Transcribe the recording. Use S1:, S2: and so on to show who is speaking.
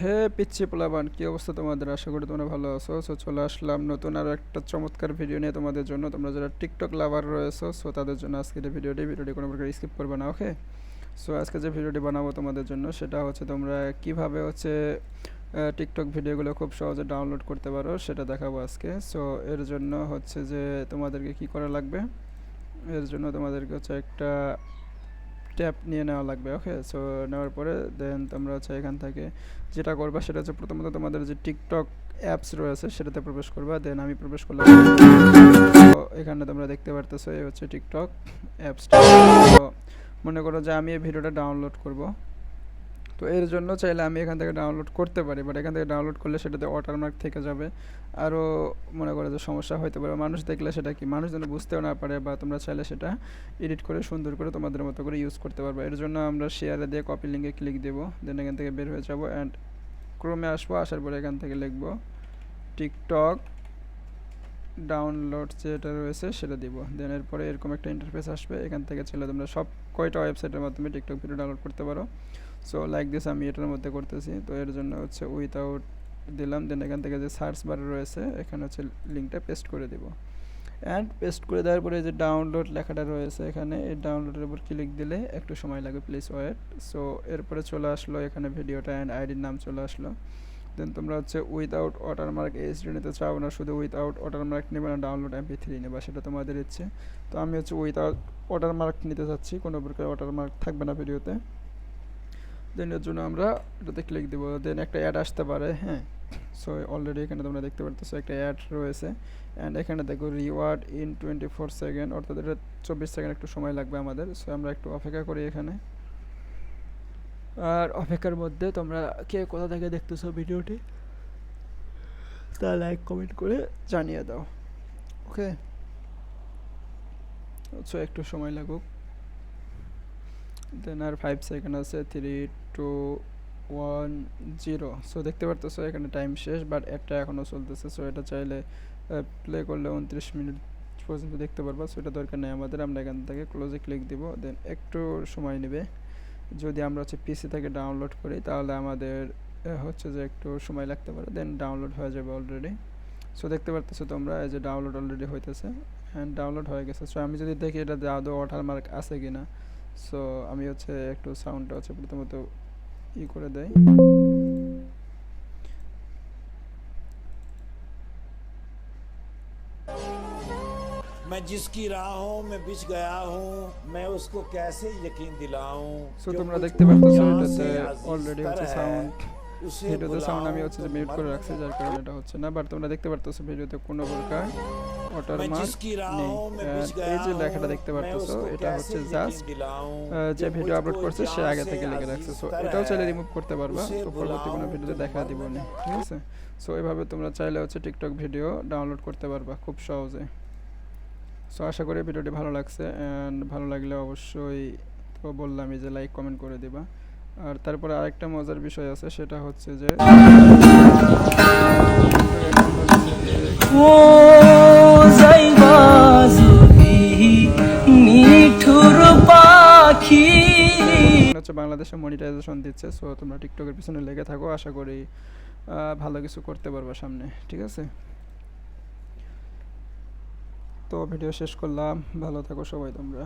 S1: হে পিচ্ছি পোলাবান কি অবস্থা তোমাদের? আশা করি তোমরা ভালো আছো। সো চলে আসলাম নতুন আরও একটা চমৎকার ভিডিও নিয়ে তোমাদের জন্য। তোমরা যারা টিকটক লাভার রয়েছো সো তাদের জন্য আজকের এই ভিডিওটি ভিডিওটি কোনো প্রকার স্কিপ করবে না ওকে সো আজকে যে ভিডিওটি বানাবো তোমাদের জন্য, সেটা হচ্ছে তোমরা কীভাবে হচ্ছে টিকটক ভিডিওগুলো খুব সহজে ডাউনলোড করতে পারো, সেটা দেখাবো আজকে। সো এর জন্য হচ্ছে যে তোমাদেরকে কি করা লাগবে? এর জন্য তোমাদেরকে হচ্ছে একটা ট্যাপ নিয়ে নেওয়া লাগবে ওকে সো নেওয়ার পরে দেন তোমরা হচ্ছে এখান থেকে যেটা করবা সেটা হচ্ছে প্রথমত তোমাদের যে টিকটক অ্যাপস রয়েছে সেটাতে প্রবেশ করবা দেন আমি প্রবেশ করলাম এখানে তোমরা দেখতে পারতেছো এই হচ্ছে টিকটক অ্যাপসটা মনে করো যে আমি এই ভিডিওটা ডাউনলোড করব। তো এর জন্য চাইলে আমি এখান থেকে ডাউনলোড করতে পারি বাট এখান থেকে ডাউনলোড করলে সেটাতে ওয়াটারমার্ক থেকে যাবে। আরও মনে করো যে সমস্যা হতে পারে, মানুষ দেখলে সেটা কি? মানুষ যেন বুঝতেও না পারে বা তোমরা চাইলে সেটা এডিট করে, সুন্দর করে তোমাদের মতো করে ইউজ করতে পারবে। এর জন্য আমরা শেয়ারে দিয়ে কপি লিঙ্কে ক্লিক দেবো দেন এখান থেকে বের হয়ে যাব অ্যান্ড ক্রমে আসব, আসার পরে এখান থেকে লিখব টিকটক ডাউনলোড যেটা রয়েছে সেটা দিব। দেন এরপরে এরকম একটা ইন্টারফেস আসবে, এখান থেকে ছেলে তোমরা সব কয়টা ওয়েবসাইটের মাধ্যমে টিকটক ভিডিও ডাউনলোড করতে পারো। সো লাইক দিস আমি এটার মধ্যে করতেছি। তো এর জন্য হচ্ছে উইথাউট দিলাম। দেন এখান থেকে যে সার্চ বার রয়েছে, এখানে হচ্ছে লিঙ্কটা পেস্ট করে দিব। অ্যান্ড পেস্ট করে দেওয়ার পরে যে ডাউনলোড লেখাটা রয়েছে এখানে, এই ডাউনলোডের উপর ক্লিক দিলে একটু সময় লাগবে প্লিজ ওয়েট সো এরপরে চলে আসলো এখানে ভিডিওটা অ্যান্ড আইডির নাম চলে আসলো। দেন তোমরা হচ্ছে উইথাউট ওয়াটারমার্ক এইচডি নিতে চাও না, শুধু উইথাউট ওয়াটারমার্ক নেবে না ডাউনলোড এমপি থ্রি নেবা, সেটা তোমাদের ইচ্ছে। তো আমি হচ্ছে উইথাউট ওয়াটারমার্ক নিতে চাচ্ছি, কোনো প্রকার ওয়াটারমার্ক থাকবে না ভিডিওতে দেন এর জন্য আমরা এটাতে ক্লিক দেবো দেন একটা অ্যাড আসতে পারে হ্যাঁ? সো অলরেডি এখানে তোমরা দেখতে পারতেছো একটা অ্যাড রয়েছে। অ্যান্ড এখানে দেখো reward in twenty four second অর্থাৎ এটা চব্বিশ সেকেন্ড একটু সময় লাগবে আমাদের। সো আমরা একটু অপেক্ষা করি এখানে। আর অপেক্ষার মধ্যে তোমরা কে কোথা থেকে দেখতেছো ভিডিওটি, তা লাইক কমেন্ট করে জানিয়ে দাও। ওকে সো একটু সময় লাগুক। দেন আর ফাইভ সেকেন্ড আছে three two one zero so দেখতে পারতেছো, এখানে টাইম শেষ বাট একটা এখনও চলতেছে। সো এটা চাইলে প্লে করলে উনত্রিশ মিনিট পর্যন্ত দেখতে পারবা। সো এটা দরকার নেই আমাদের, আমরা এখান থেকে ক্লোজে ক্লিক দিব। দেন একটু সময় নেবে। যদি আমরা হচ্ছে পিসি থেকে ডাউনলোড করি, তাহলে আমাদের হচ্ছে যে একটু সময় লাগতে পারে। দেন ডাউনলোড হয়ে যাবে অলরেডি সো দেখতে পারতেছো তোমরা, এই যে ডাউনলোড অলরেডি হইতেছে। অ্যান্ড ডাউনলোড হয়ে গেছে। সো আমি যদি দেখি এটা আদৌ ওয়াটারমার্ক আছে কি না সো আমি হচ্ছে একটু সাউন্ডটা হচ্ছে প্রথমত ই করে দেই
S2: मैं जिसकी राहों में बिछ गया हूँ मैं उसको कैसे यकीन दिलाऊं
S1: সো
S2: जो
S1: তোমরা
S2: मुझको
S1: দেখতে পারতেছো
S2: यहाँ
S1: এটাতে
S2: से अजीज
S1: অলরেডি হচ্ছে
S2: तर है,
S1: সাউন্ড
S2: उसे
S1: ভিডিওতে সাউন্ড আমি
S2: बुलाऊं
S1: হচ্ছে যে
S2: तो
S1: মিউট করে
S2: मर
S1: রাখছি
S2: न
S1: যার কারণে এটা হচ্ছে না বাট তোমরা দেখতে পারতেছো ভিডিওতে কোনো প্রকার
S2: मैं
S1: ওয়াটারমার্ক নেই। এই যে লেখাটা দেখতে পারতেছো এটা হচ্ছে জাস্ট যে ভিডিও আপলোড করছে সে আগে থেকে লিখে রাখছে। সো এটাও চাইলে রিমুভ করতে পারবা। তো পরবর্তী কোনো ভিডিওতে দেখা দিব না। ঠিক আছে? সো এভাবে তোমরা চাইলে হচ্ছে টিকটক ভিডিও ডাউনলোড করতে পারবা খুব সহজে। সো আশা করি ভিডিওটি ভালো লাগছে। অ্যান্ড ভালো লাগলে অবশ্যই তো বললামই যে লাইক কমেন্ট করে দিবা। আর তারপরে আরেকটা মজার বিষয় আছে সেটা হচ্ছে যে হচ্ছে বাংলাদেশে মনিটাইজেশন দিচ্ছে সো তোমরা টিকটকের পিছনে লেগে থাকো, আশা করি ভালো কিছু করতে পারবা সামনে, ঠিক আছে? তো ভিডিও শেষ করলাম, ভালো থাকো সবাই তোমরা।